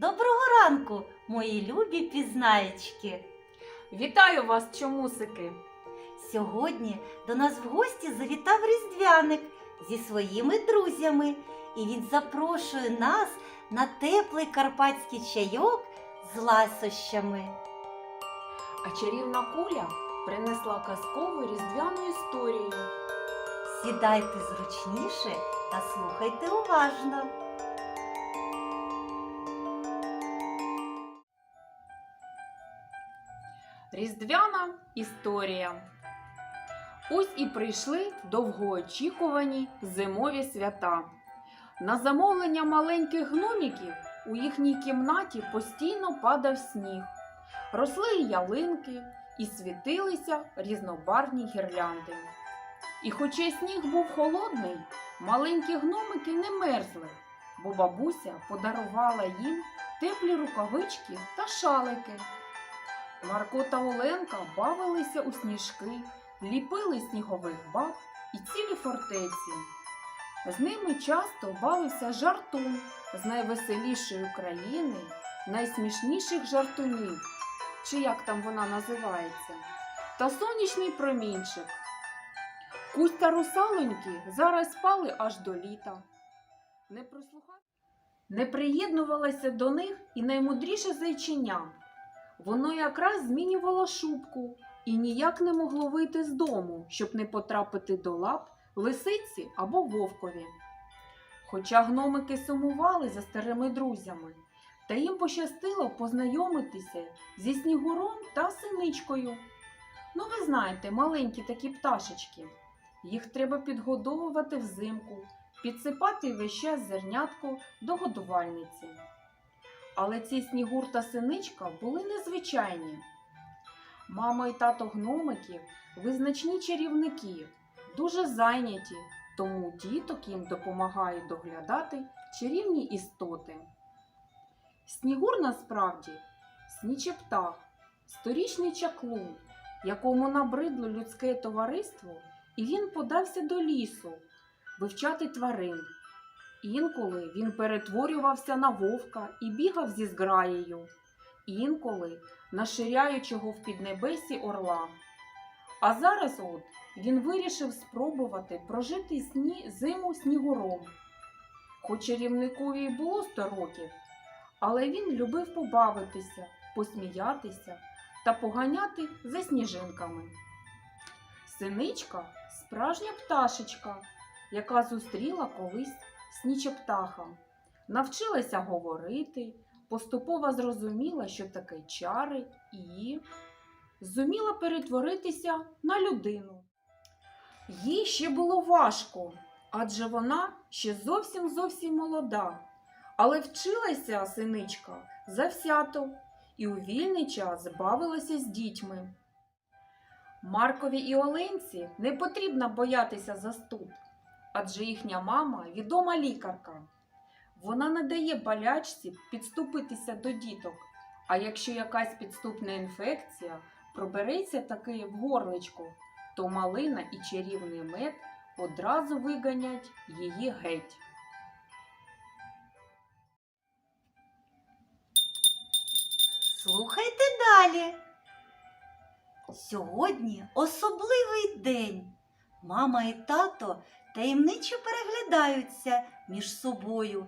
Доброго ранку, мої любі пізнаєчки! Вітаю вас, чомусики! Сьогодні до нас в гості завітав Різдвяник зі своїми друзями, і він запрошує нас на теплий карпатський чайок з ласощами. А чарівна куля принесла казкову різдвяну історію. Сідайте зручніше та слухайте уважно. Різдвяна історія. Ось і прийшли довгоочікувані зимові свята. На замовлення маленьких гноміків у їхній кімнаті постійно падав сніг. Росли ялинки, і світилися різнобарвні гірлянди. І хоча сніг був холодний, маленькі гномики не мерзли, бо бабуся подарувала їм теплі рукавички та шалики. Марко та Оленка бавилися у сніжки, ліпили снігових баб і цілі фортеці. З ними часто бавився жартун з найвеселішої країни, найсмішніших жартунів, чи як там вона називається, та сонячний промінчик. Кусь та русалоньки зараз спали аж до літа. Не прослухав... Не приєднувалося до них і наймудріше зайчиня. Воно якраз змінювало шубку і ніяк не могло вийти з дому, щоб не потрапити до лап лисиці або вовкові. Хоча гномики сумували за старими друзями, та їм пощастило познайомитися зі снігуром та синичкою. Ну, ви знаєте, маленькі такі пташечки. Їх треба підгодовувати взимку, підсипати весь час зернятко до годувальниці. Але ці снігур та синичка були незвичайні. Мама і тато гномиків визначні чарівники, дуже зайняті, тому діток їм допомагають доглядати чарівні істоти. Снігур насправді снічептах, сторічний чаклун, якому набридло людське товариство, і він подався до лісу вивчати тварин. Інколи він перетворювався на вовка і бігав зі зграєю, інколи на ширяючого в піднебесі орла. А зараз от він вирішив спробувати прожити сні зиму снігуром. Хоч чарівникові й було сто років, але він любив побавитися, посміятися та поганяти за сніжинками. Синичка справжня пташечка, яка зустріла колись снічептаха, навчилася говорити, поступово зрозуміла, що таке чари, і зуміла перетворитися на людину. Їй ще було важко, адже вона ще зовсім зовсім молода, але вчилася синичка завсято і у вільний час бавилася з дітьми. Маркові і Оленці не потрібно боятися застуд, адже їхня мама відома лікарка. Вона не дає болячці підступитися до діток, а якщо якась підступна інфекція пробереться таки в горличку, то малина і чарівний мед одразу виганять її геть. Слухайте далі. Сьогодні особливий день. Мама і тато таємничо переглядаються між собою,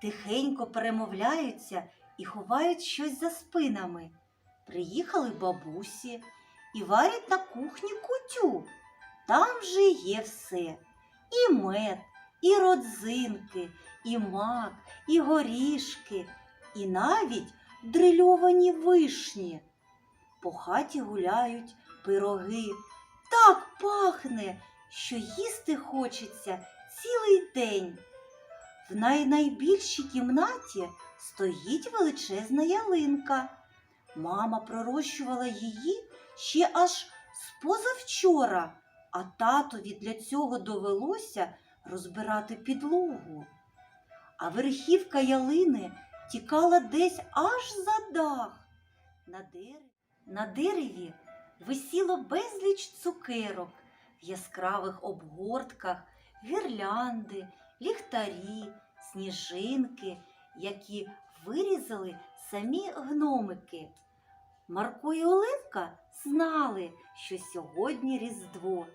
тихенько перемовляються і ховають щось за спинами. Приїхали бабусі і варять на кухні кутю. Там же є все: і мед, і родзинки, і мак, і горішки, і навіть дрильовані вишні. По хаті гуляють пироги. Так пахне, що їсти хочеться цілий день. В найнайбільшій кімнаті стоїть величезна ялинка. Мама пророщувала її ще аж з позавчора, а татові для цього довелося розбирати підлогу. А верхівка ялини тікала десь аж за дах. На дереві, висіло безліч цукерок яскравих обгортках, гірлянди, ліхтарі, сніжинки, які вирізали самі гномики. Марко і Оленка знали, що сьогодні Різдво.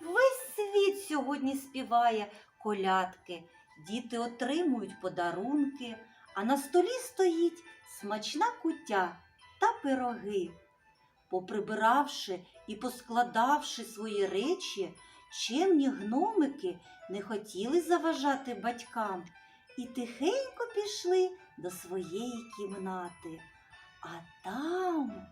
Весь світ сьогодні співає колядки, діти отримують подарунки, а на столі стоїть смачна куття та пироги. Поприбиравши і поскладавши свої речі, чемні гномики не хотіли заважати батькам і тихенько пішли до своєї кімнати. А там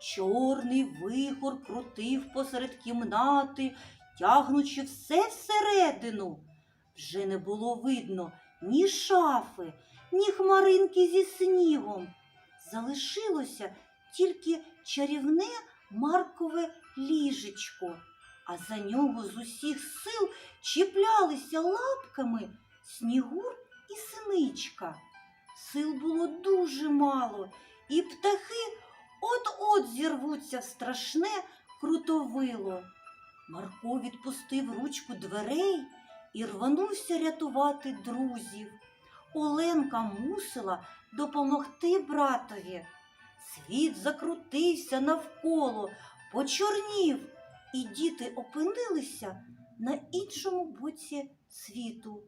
чорний вихор крутив посеред кімнати, тягнучи все всередину. Вже не було видно ні шафи, ні хмаринки зі снігом. Залишилося тільки чарівне Маркове ліжечко, а за нього з усіх сил чіплялися лапками снігур і синичка. Сил було дуже мало, і птахи от-от зірвуться в страшне крутовило. Марко відпустив ручку дверей і рванувся рятувати друзів. Оленка мусила допомогти братові. Світ закрутився навколо, почорнів, і діти опинилися на іншому боці світу.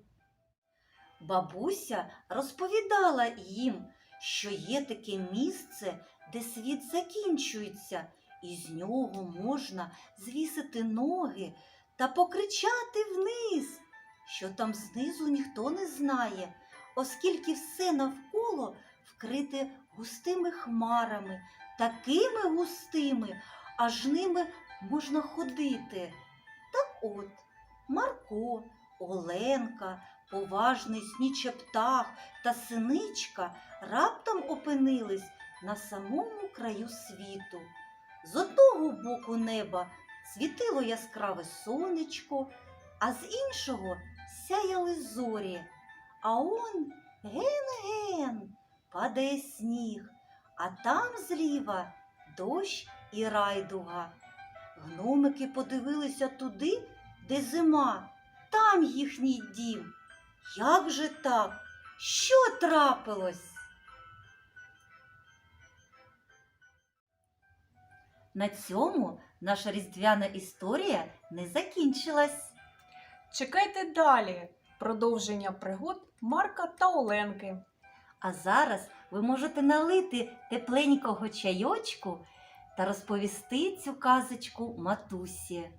Бабуся розповідала їм, що є таке місце, де світ закінчується, і з нього можна звісити ноги та покричати вниз, що там знизу ніхто не знає, оскільки все навколо вкрите густими хмарами, такими густими, аж ними можна ходити. Так от Марко, Оленка, поважний снічептах та синичка раптом опинились на самому краю світу. З одного боку неба світило яскраве сонечко, а з іншого сяяли зорі. А он ген-ген падає сніг, а там зліва дощ і райдуга. Гномики подивилися туди, де зима, там їхній дім. Як же так? Що трапилось? На цьому наша різдвяна історія не закінчилась. Чекайте далі продовження пригод Марка та Оленки. А зараз ви можете налити тепленького чайочку та розповісти цю казочку матусі.